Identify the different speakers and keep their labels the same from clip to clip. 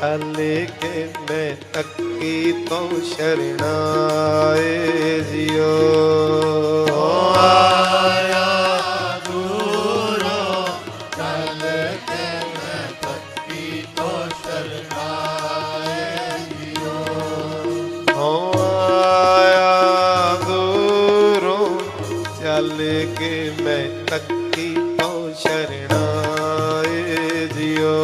Speaker 1: ਚੱਲ ਕੇ ਮੈਂ ਤੱਕੀ ਤੋਂ ਸ਼ਰਣਾਏ ਜਿਓ।
Speaker 2: ਆਇਆ ਦੂਰੋਂ ਚੱਲ ਕੇ ਮੈਂ ਤੱਕੀ ਤੋਂ ਸ਼ਰਨਾਏ ਜਿਉ
Speaker 1: ਹੋ ਆਇਆ ਦੂਰੋਂ ਚੱਲ ਕੇ ਮੈਂ ਤੱਕੀ ਤੋਂ ਸ਼ਰਣਾਏ ਜਿਓ।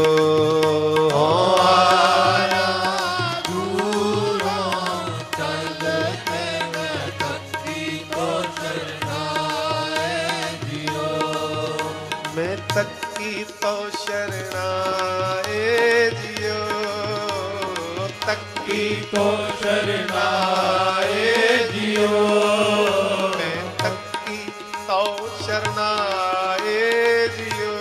Speaker 2: ਤੱਕੀ ਤੋਂ ਸ਼ਰਨਾਏ ਜਿਉ।
Speaker 1: ਮੈਂ ਤੱਕੀ ਤੋਂ ਸ਼ਰਣਾਏ ਜਿਓ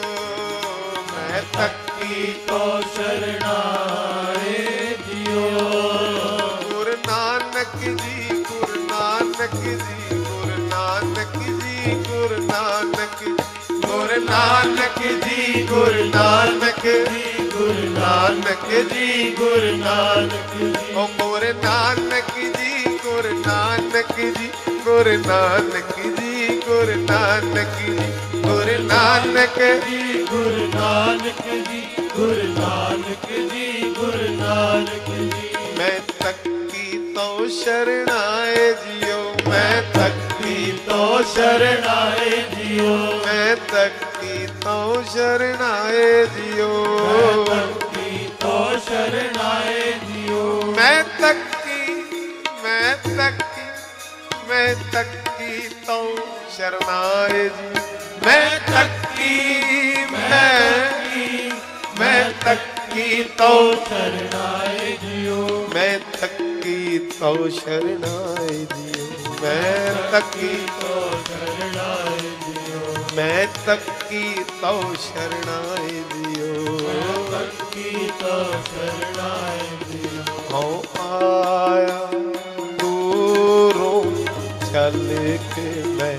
Speaker 1: ਮੈਂ ਤੱਕੀ ਤੋਂ
Speaker 2: ਸ਼ਰਨਾਏ ਜਿਉ।
Speaker 1: ਗੁਰੂ ਨਾਨਕ ਜੀ ਗੁਰੂ ਨਾਨਕ ਜੀ ਗੁਰੂ ਨਾਨਕ ਜੀ ਗੁਰੂ ਨਾਨਕ ਗੁਰੂ ਨਾਨਕ ਜੀ ਗੁਰੂ ਨਾਨਕ ਜੀ। ਨਾਨਕ ਜੀ ਗੁਰੂ ਨਾਨਕ ਓ ਗੁਰੂ ਨਾਨਕ ਜੀ ਗੁਰੂ ਨਾਨਕ ਜੀ ਗੁਰੂ ਨਾਨਕ ਜੀ ਗੁਰੂ ਨਾਨਕ ਜੀ। ਗੁਰੂ ਨਾਨਕ
Speaker 2: ਜੀ ਗੁਰੂ ਨਾਨਕ ਜੀ ਗੁਰੂ ਨਾਨਕ ਜੀ ਗੁਰੂ ਨਾਨਕ ਜੀ।
Speaker 1: ਮੈਂ ਤੱਕੀ ਤੋਂ ਸ਼ਰਣਾਏ ਜਿਉ ਮੈਂ ਤੱਕੀ ਤੋਂ
Speaker 2: ਸ਼ਰਨਾਏ ਜਿਉ
Speaker 1: ਮੈਂ ਤੱਕੀ ਤੋਂ ਸ਼ਰਣਾਏ ਜਿਉ
Speaker 2: ਤੋਂ ਸ਼ਰਨਾਏ ਜਿਉ
Speaker 1: ਮੈਂ ਤੱਕੀ ਮੈਂ ਤੱਕੀ ਮੈਂ ਤੱਕੀ ਤੋਂ ਸ਼ਰਨਾਏ ਜੀ। ਮੈਂ ਤੱਕੀ, ਮੈਂ ਮੈਂ ਤੱਕੀ ਤੋਂ
Speaker 2: ਸ਼ਰਨਾਏ ਜਿਉ
Speaker 1: ਮੈਂ ਤੱਕੀ ਤੋਂ ਸ਼ਰਣਾਏ ਜਿਉ ਮੈਂ ਤੱਕੀ
Speaker 2: ਤੋਂ ਸ਼ਰਨਾਏ ਜਿਉ
Speaker 1: ਮੈਂ ਤੱਕੀ ਤੋਂ ਸ਼ਰਣਾਏ ਜਿਉ
Speaker 2: ਸ਼ਰਨਾਏ ਜਿਉ
Speaker 1: ਹਉ ਆਇਆ ਦੂਰੋਂ ਚੱਲ ਕੇ ਮੈਂ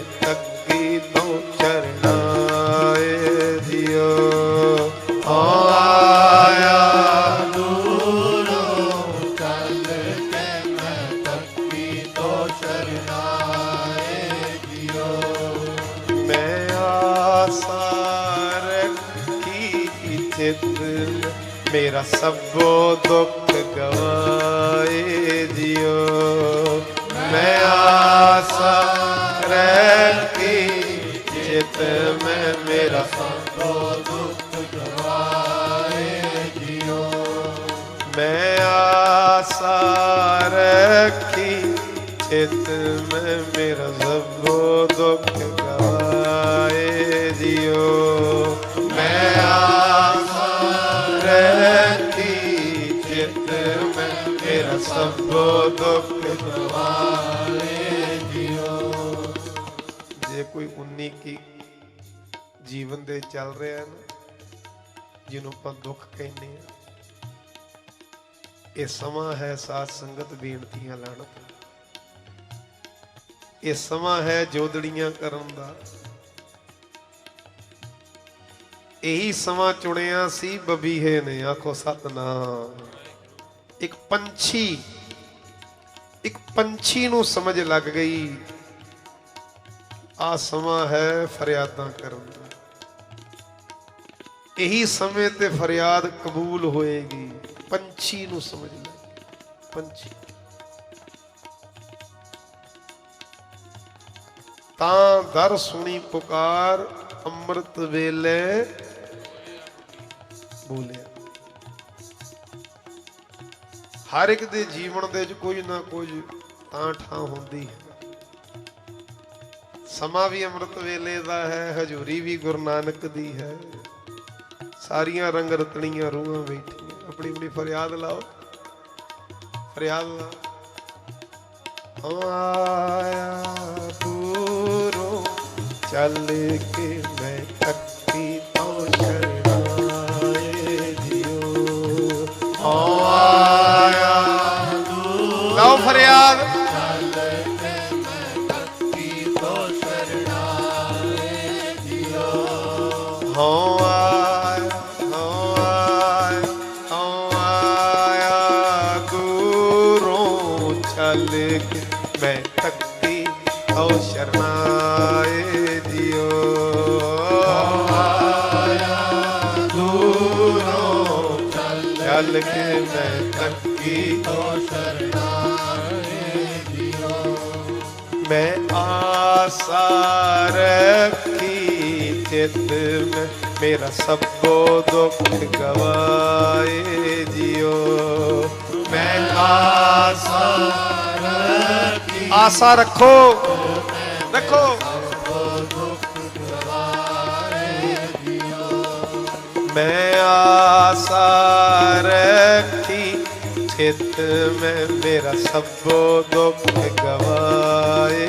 Speaker 1: ਮੇਰਾ ਸਭੋ ਦੁੱਖ ਗਵਾਏ ਜਿਓ ਮੈਂ ਆਸਾ ਰੱਖੀ ਚਿਤ ਮੈਂ ਮੇਰਾ
Speaker 2: ਸਭੋ ਦੁੱਖ ਗਵਾਏ
Speaker 1: ਦੁੱਖ
Speaker 2: ਜਿਉ
Speaker 1: ਜੇ ਕੋਈ 19 ਕੀ ਜੀਵਨ ਦੇ ਚੱਲ ਰਿਹਾ ਹੈ ਨਾ, ਜਿਹਨੂੰ ਆਪਾਂ ਦੁੱਖ ਕਹਿੰਦੇ ਆ, ਇਹ ਸਮਾਂ ਹੈ ਸਾਧ ਸੰਗਤ ਬੇਨਤੀਆਂ ਲਾਣ ਦਾ ਇਹ ਸਮਾਂ ਹੈ ਜੋਦੜੀਆਂ ਕਰਨ ਦਾ। ਇਹੀ ਸਮਾਂ ਚੁਣਿਆ ਸੀ ਬਬੀਹੇ ਨੇ, ਆਖੋ ਸਤਨਾਮ। ਇੱਕ ਪੰਛੀ ਇੱਕ ਪੰਛੀ ਨੂੰ ਸਮਝ ਲੱਗ ਗਈ। ਆ ਸਮਾਂ ਹੈ ਫਰਿਆਦਾਂ ਕਰਨ ਦਾ। ਇਹੀ ਸਮੇਂ ਤੇ ਫਰਿਆਦ ਕਬੂਲ ਹੋਏਗੀ। ਪੰਛੀ ਨੂੰ ਸਮਝ ਲੈ ਪੰਛੀ। ਤਾਂ ਦਰ ਸੁਣੀ ਪੁਕਾਰ, ਅੰਮ੍ਰਿਤ ਵੇਲੇ ਬੋਲਿਆ। ਹਰ ਇੱਕ ਦੇ ਜੀਵਨ ਦੇ ਵਿੱਚ ਕੋਈ ਨਾ ਕੋਈ ਤਾਂ ਠਾਂ ਹੁੰਦੀ ਹੈ। ਸਮਾਂ ਵੀ ਅੰਮ੍ਰਿਤ ਵੇਲੇ ਦਾ ਹੈ, ਹਜ਼ੂਰੀ ਵੀ ਗੁਰੂ ਨਾਨਕ ਦੀ ਹੈ। ਸਾਰੀਆਂ ਰੰਗ ਰਤਣੀਆਂ ਰੂਹਾਂ ਬੈਠੀਆਂ। ਆਪਣੀ ਆਪਣੀ ਫਰਿਆਦ ਲਾਓ। ਫਰਿਆਦ ਲਾਓ। ਆਇਆ ਦੂਰੋਂ ਚੱਲ ਕੇ ਕਲ ਮੈਂ ਤੱਕੀ ਔ ਸ਼ਰਮਾਏ ਦਿਓ। ਆਇਆ ਦੂਰੋਂ ਕੇ ਮੈਂ ਤੱਕੀ
Speaker 2: ਓ ਸ਼ਰਮਾਏ ਦਿਓ।
Speaker 1: ਮੈਂ ਆਸਾ ਰੱਖੀ ਚਿਤ ਮੈਂ, ਮੇਰਾ ਸਭੋ ਦੁੱਖ ਗਵਾਏ ਜਿਓ ਮੈਂ ਆਸਾ
Speaker 2: ਰੱਖੀ।
Speaker 1: ਆਸਾ ਰੱਖੋ। ਰੱਖੋ ਮੈਂ ਆਸਾ ਰੱਖੀ ਚਿਤ ਮੈਂ ਮੇਰਾ ਸਭੋ ਦੁੱਖ ਗਵਾਏ।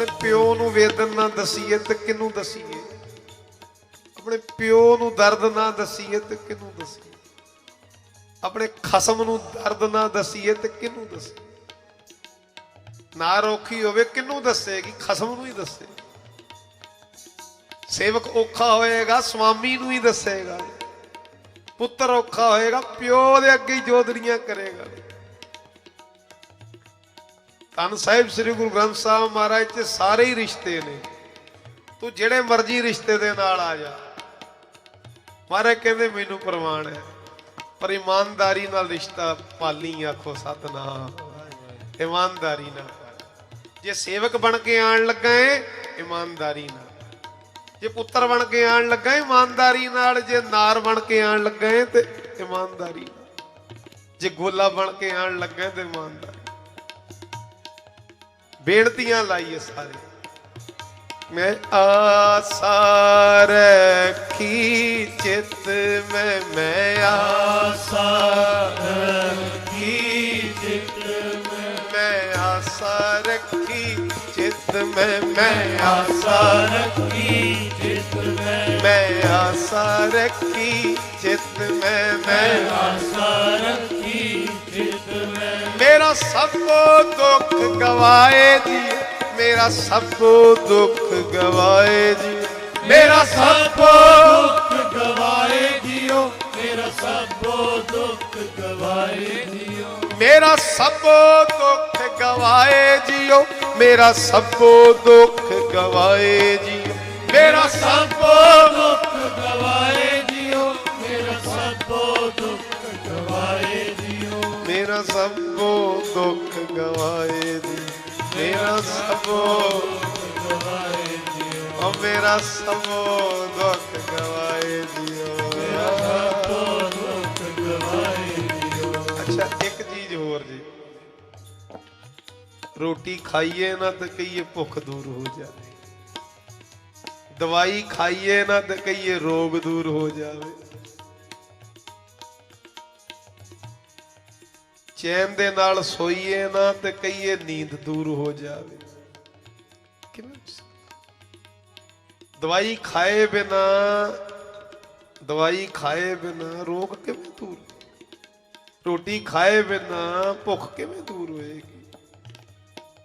Speaker 1: ਆਪਣੇ ਪਿਓ ਨੂੰ ਵੇਦਨ ਨਾ ਦਸੀਏ ਤੇ ਕਿਨੂੰ ਦਸੀਏ? ਆਪਣੇ ਪਿਓ ਨੂੰ ਦਰਦ ਨਾ ਦਸੀਏ ਤੇ ਕਿਨੂੰ ਦਸੀਏ? ਆਪਣੇ ਖਸਮ ਨੂੰ ਦਰਦ ਨਾ ਦਸੀਏ ਤੇ ਕਿਨੂੰ ਦਸੀਏ? ਨਾ ਰੋਖੀ ਹੋਵੇ ਕਿਨੂੰ ਦੱਸੇਗੀ? ਖਸਮ ਨੂੰ ਹੀ ਦੱਸੇ। ਸੇਵਕ ਔਖਾ ਹੋਏਗਾ, ਸਵਾਮੀ ਨੂੰ ਹੀ ਦੱਸੇਗਾ। ਪੁੱਤਰ ਔਖਾ ਹੋਏਗਾ, ਪਿਓ ਦੇ ਅੱਗੇ ਹੀ ਜੋਦਰੀਆਂ ਕਰੇਗਾ। ਧੰਨ ਸਾਹਿਬ ਸ੍ਰੀ ਗੁਰੂ ਗ੍ਰੰਥ ਸਾਹਿਬ ਮਹਾਰਾਜ ਚ ਸਾਰੇ ਹੀ ਰਿਸ਼ਤੇ ਨੇ। ਤੂੰ ਜਿਹੜੇ ਮਰਜ਼ੀ ਰਿਸ਼ਤੇ ਦੇ ਨਾਲ ਆ ਜਾ। ਮਹਾਰਾਜ ਕਹਿੰਦੇ, ਮੈਨੂੰ ਪ੍ਰਮਾਣ ਹੈ। ਪਰ ਇਮਾਨਦਾਰੀ ਨਾਲ ਰਿਸ਼ਤਾ ਪਾਲੀ ਆਖੋ ਸਤਨਾਮ। ਇਮਾਨਦਾਰੀ ਨਾਲ। ਜੇ ਸੇਵਕ ਬਣ ਕੇ ਆਣ ਲੱਗਾ ਏ, ਇਮਾਨਦਾਰੀ ਨਾਲ। ਜੇ ਪੁੱਤਰ ਬਣ ਕੇ ਆਣ ਲੱਗਾ ਇਮਾਨਦਾਰੀ ਨਾਲ। ਜੇ ਨਾਰ ਬਣ ਕੇ ਆਣ ਲੱਗਾ ਏ, ਤੇ ਇਮਾਨਦਾਰੀ ਨਾਲ। ਜੇ ਗੋਲਾ ਬਣ ਕੇ ਆਣ ਲੱਗਾ ਏ, ਤੇ ਇਮਾਨਦਾਰੀ ਬੇਨਤੀਆਂ ਲਾਈਏ ਸਾਰੇ। ਮੈਂ ਆਸਾ ਰੱਖੀ ਚਿਤ ਮੈਂ ਮੈਂ
Speaker 2: ਆਸਾ ਰੱਖੀ ਚਿਤ ਮੈਂ
Speaker 1: ਮੈਂ ਆਸਾ ਰੱਖੀ ਚਿਤ ਮੈਂ ਮੈਂ ਆਸਾ
Speaker 2: ਰੱਖੀ ਚਿਤ ਮੈਂ
Speaker 1: ਮੈਂ ਆਸਾ ਰੱਖੀ ਚਿਤ ਮੈਂ ਮੈਂ
Speaker 2: ਆਸਾ ਰੱਖੀ ਚਿਤ
Speaker 1: ਸਭੋ ਦੁੱਖ ਗਵਾਏ ਜੀ। ਮੇਰਾ ਸਭ ਦੁੱਖ ਗਵਾਏ ਜੀ। ਮੇਰਾ ਸਭ
Speaker 2: ਦੁੱਖ ਗਵਾਏ ਜੀਓ। ਮੇਰਾ ਸਭੋ ਦੁੱਖ ਗਵਾਏ ਜਿਉ
Speaker 1: ਮੇਰਾ ਸਭੋ ਦੁੱਖ ਗਵਾਏ ਜੀਓ। ਮੇਰਾ ਸਭੋ ਦੁੱਖ ਗਵਾਏ ਜੀ। ਮੇਰਾ ਸਭ
Speaker 2: ਦੁੱਖ ਗਵਾਏ ਸਭ ਦੁੱਖ ਗਵਾਏ
Speaker 1: ਜੀ। ਮੇਰਾ ਸਭ
Speaker 2: ਗਵਾਏ ਜਿਉ
Speaker 1: ਓ ਮੇਰਾ ਸਭ ਦੁੱਖ ਗਵਾਏ ਜੀਓ
Speaker 2: ਸਭੋ ਦੁੱਖ ਗਵਾਏ ਜਿਉ
Speaker 1: ਅੱਛਾ, ਇੱਕ ਚੀਜ਼ ਹੋਰ ਜੀ। ਰੋਟੀ ਖਾਈਏ ਨਾ ਤੇ ਕਹੀਏ ਭੁੱਖ ਦੂਰ ਹੋ ਜਾਵੇ। ਦਵਾਈ ਖਾਈਏ ਨਾ ਤੇ ਕਹੀਏ ਰੋਗ ਦੂਰ ਹੋ ਜਾਵੇ। ਚੈਨ ਦੇ ਨਾਲ ਸੋਈਏ ਨਾ ਤੇ ਕਹੀਏ ਨੀਂਦ ਦੂਰ ਹੋ ਜਾਵੇ। ਕਿਵੇਂ ਦਵਾਈ ਖਾਏ ਬਿਨਾ, ਦਵਾਈ ਖਾਏ ਬਿਨਾ ਰੋਗ ਕਿਵੇਂ ਦੂਰ ਰੋਟੀ ਖਾਏ ਬਿਨਾ ਭੁੱਖ ਕਿਵੇਂ ਦੂਰ ਹੋਏਗੀ?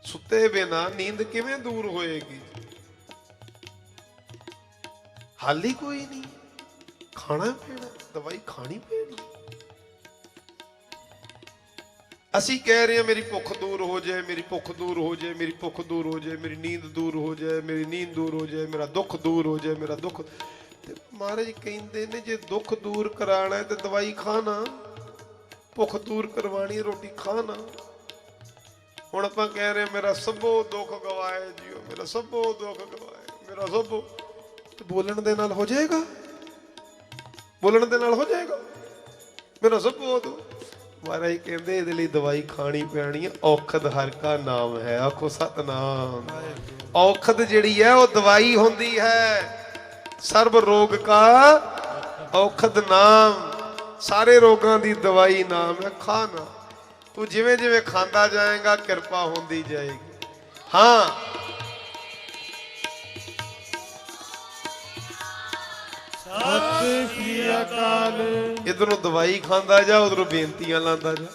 Speaker 1: ਸੁੱਤੇ ਬਿਨਾ ਨੀਂਦ ਕਿਵੇਂ ਦੂਰ ਹੋਏਗੀ? ਹੱਲ ਹੀ ਕੋਈ ਨਹੀਂ। ਖਾਣਾ ਪੀਣਾ, ਦਵਾਈ ਖਾਣੀ ਪੈਣੀ। ਅਸੀਂ ਕਹਿ ਰਹੇ ਹਾਂ ਮੇਰੀ ਭੁੱਖ ਦੂਰ ਹੋ ਜਾਏ ਮੇਰੀ ਭੁੱਖ ਦੂਰ ਹੋ ਜਾਏ ਮੇਰੀ ਭੁੱਖ ਦੂਰ ਹੋ ਜਾਏ ਮੇਰੀ ਨੀਂਦ ਦੂਰ ਹੋ ਜਾਏ ਮੇਰੀ ਨੀਂਦ ਦੂਰ ਹੋ ਜਾਏ ਮੇਰਾ ਦੁੱਖ ਦੂਰ ਹੋ ਜਾਏ ਮੇਰਾ ਦੁੱਖ। ਤੇ ਮਹਾਰਾਜ ਕਹਿੰਦੇ ਨੇ ਜੇ ਦੁੱਖ ਦੂਰ ਕਰਾਣਾ ਹੈ ਤੇ ਦਵਾਈ ਖਾਣਾ ਭੁੱਖ ਦੂਰ ਕਰਵਾਣੀ ਹੈ, ਰੋਟੀ ਖਾਣਾ ਹੁਣ ਆਪਾਂ ਕਹਿ ਰਹੇ ਹਾਂ, ਮੇਰਾ ਸਭੋ ਦੁੱਖ ਗਵਾਏ ਜੀਓ ਮੇਰਾ ਸਭੋ ਦੁੱਖ ਗਵਾਏ ਮੇਰਾ ਸਭੋ। ਤੇ ਬੋਲਣ ਦੇ ਨਾਲ ਹੋ ਜਾਏਗਾ? ਬੋਲਣ ਦੇ ਨਾਲ ਹੋ ਜਾਏਗਾ? ਮੇਰਾ ਸਭੋ ਦੁੱਖ। ਮਹਾਰਾਜ ਕਹਿੰਦੇ ਇਹਦੇ ਲਈ ਦਵਾਈ ਖਾਣੀ ਪੈਣੀ ਹੈ ਔਖਦ ਹਰ ਕਾ ਨਾਮ ਹੈ। ਆਖੋ ਸਤਨਾਮ। ਔਖਦ ਜਿਹੜੀ ਹੈ, ਉਹ ਦਵਾਈ ਹੁੰਦੀ ਹੈ। ਸਰਬ ਰੋਗ ਕਾ ਔਖਦ ਨਾਮ। ਸਾਰੇ ਰੋਗਾਂ ਦੀ ਦਵਾਈ ਨਾਮ ਹੈ ਖਾਣਾ ਤੂੰ ਜਿਵੇਂ ਜਿਵੇਂ ਖਾਂਦਾ ਜਾਏਗਾ, ਕਿਰਪਾ ਹੁੰਦੀ ਜਾਏਗੀ। ਹਾਂ।
Speaker 2: ਸਤਿ ਅਕਾਲ।
Speaker 1: ਇਧਰੋਂ ਦਵਾਈ ਖਾਂਦਾ ਜਾ, ਉਧਰੋਂ ਬੇਨਤੀਆਂ ਲਾਂਦਾ ਜਾ।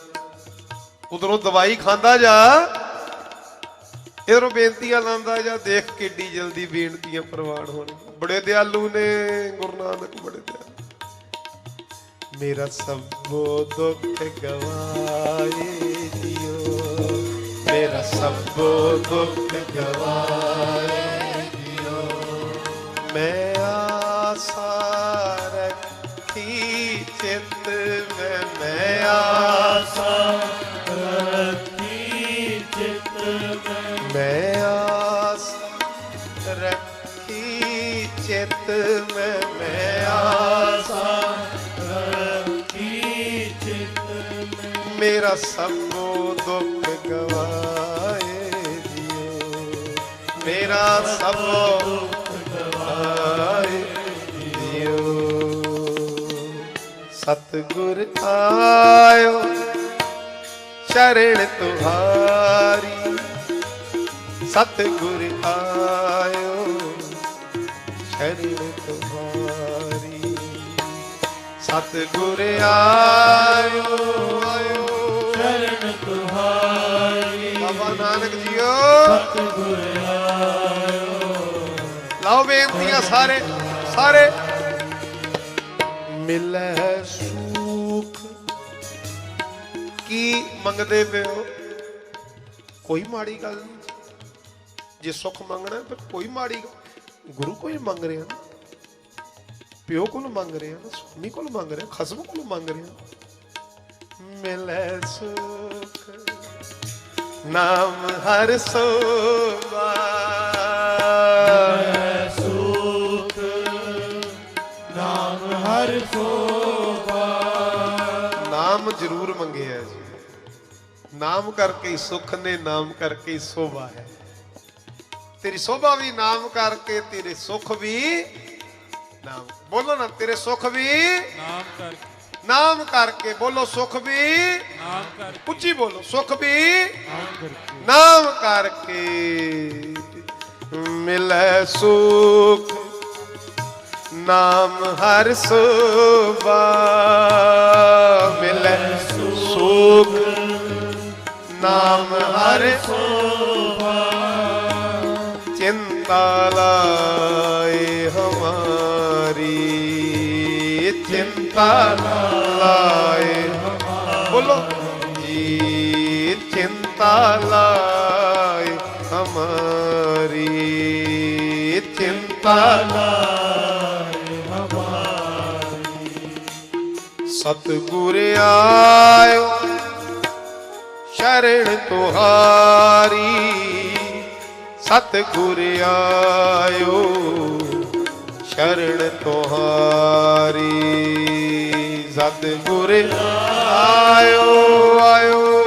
Speaker 1: ਉਧਰੋਂ ਦਵਾਈ ਖਾਂਦਾ ਜਾ, ਇਧਰੋਂ ਬੇਨਤੀਆਂ ਲਾਉਂਦਾ ਜਾਂ। ਦੇਖ ਕਿੱਡੀ ਜਲਦੀ ਬੇਨਤੀਆਂ ਪ੍ਰਵਾਨ ਹੋਣ ਬੜੇ ਦਿਆਲੂ ਨੇ, ਗੁਰੂ ਨਾਨਕ, ਬੜੇ ਦਿਆਲੂ। ਮੇਰਾ ਸਭੋ ਦੁੱਖ ਗਵਾਏ ਦਿਓ ਮੇਰਾ ਸਭੋ ਦੁੱਖ ਗਵਾਏ ਦਿਓ ਮੈਂ ਆਸਾ ਚਿੱਤ ਮੈਂ ਮੈਂ ਆਸਾ।
Speaker 2: ਰੱਖੀ ਚਿਤ ਮੈਂ
Speaker 1: ਮੈਂ ਆਸ। ਰੱਖੀ ਚਿੱਤ ਮੈਂ ਮੈਂ ਆਸ।
Speaker 2: ਰੱਖੀ ਚਿਤ ਮੈਂ
Speaker 1: ਮੇਰਾ ਸਭੋ ਦੁੱਖ ਗਵਾਏ ਦਿਓ। ਮੇਰਾ ਸਭੋ ਸਤਿਗੁਰ ਆਇਓ ਸ਼ਰਣ ਤੁਹਾਰੀ। ਸਤਿਗੁਰ ਆਇਓ ਸ਼ਰਨ ਤੁਹਾਰੀ। ਸਤਿਗੁਰ ਆਇਓ ਆਇਓ।
Speaker 2: ਸ਼ਰਨ ਤੁਹਾਰੀ।
Speaker 1: ਬਾਬਾ ਨਾਨਕ ਜੀਓ।
Speaker 2: ਸਤਿਗੁਰ ਆਇਓ।
Speaker 1: ਲਾਓ ਬੇਨਤੀਆਂ ਸਾਰੇ ਸਾਰੇ। ਮਿਲੈ ਮੰਗਦੇ ਪਿਓ ਕੋਈ ਮਾੜੀ ਗੱਲ ਨਹੀਂ। ਜੇ ਸੁੱਖ ਮੰਗਣਾ ਹੈ, ਕੋਈ ਮਾੜੀ ਗੱਲ ਗੁਰੂ ਕੋਲ ਮੰਗ ਰਿਹਾ ਨਾ। ਪਿਓ ਕੋਲ ਮੰਗ ਰਿਹਾ ਨਾ। ਸੁਮੀ ਕੋਲ ਮੰਗ ਰਿਹਾ। ਖਸਮ ਕੋਲ ਮੰਗ ਰਿਹਾ ਮਿਲੈ ਸੁਖ। ਨਾਮ ਹਰ ਸੋਵਾ ਨਾਮ ਕਰਕੇ ਹੀ ਸੁਖ ਨੇ ਨਾਮ ਕਰਕੇ ਹੀ ਸੋਭਾ ਹੈ। ਤੇਰੀ ਸੋਭਾ ਵੀ ਨਾਮ ਕਰਕੇ ਤੇਰੇ ਸੁਖ ਵੀ ਨਾਮ। ਬੋਲੋ ਨਾ ਤੇਰੇ ਸੁਖ ਵੀ
Speaker 2: ਨਾਮ ਕਰਕੇ।
Speaker 1: ਨਾਮ ਕਰਕੇ ਬੋਲੋ ਸੁਖ ਵੀ
Speaker 2: ਨਾਮ ਕਰਕੇ।
Speaker 1: ਉੱਚੀ ਬੋਲੋ ਸੁਖ ਵੀ
Speaker 2: ਨਾਮ ਕਰਕੇ।
Speaker 1: ਨਾਮ ਕਰਕੇ ਮਿਲੈ ਸੁਖ। ਨਾਮ ਹਰ ਸੋਭਾ ਮਿਲੈ ਸੁਖ। ਨਾਮ ਹਰ ਸੋਭਾ। ਚਿੰਤਾ ਲਾਏ ਹਮਾਰੀ। ਚਿੰਤਾ ਲਾਏ ਬੋਲੋ। ਜੀ ਚਿੰਤਾ ਲਾਏ ਹਮਾਰੀ। ਚਿੰਤਾ
Speaker 2: ਲਾਏ ਹਮਾਰੀ।
Speaker 1: ਸਤਿਗੁਰ ਆਇਓ। ਸ਼ਰਣ ਤੁਹਾਰੀ ਸਤਿਗੁਰ ਆਇਓ ਸ਼ਰਣ ਤੁਹਾਰੀ ਸਤਿਗੁਰ ਆਇਓ ਆਇਓ।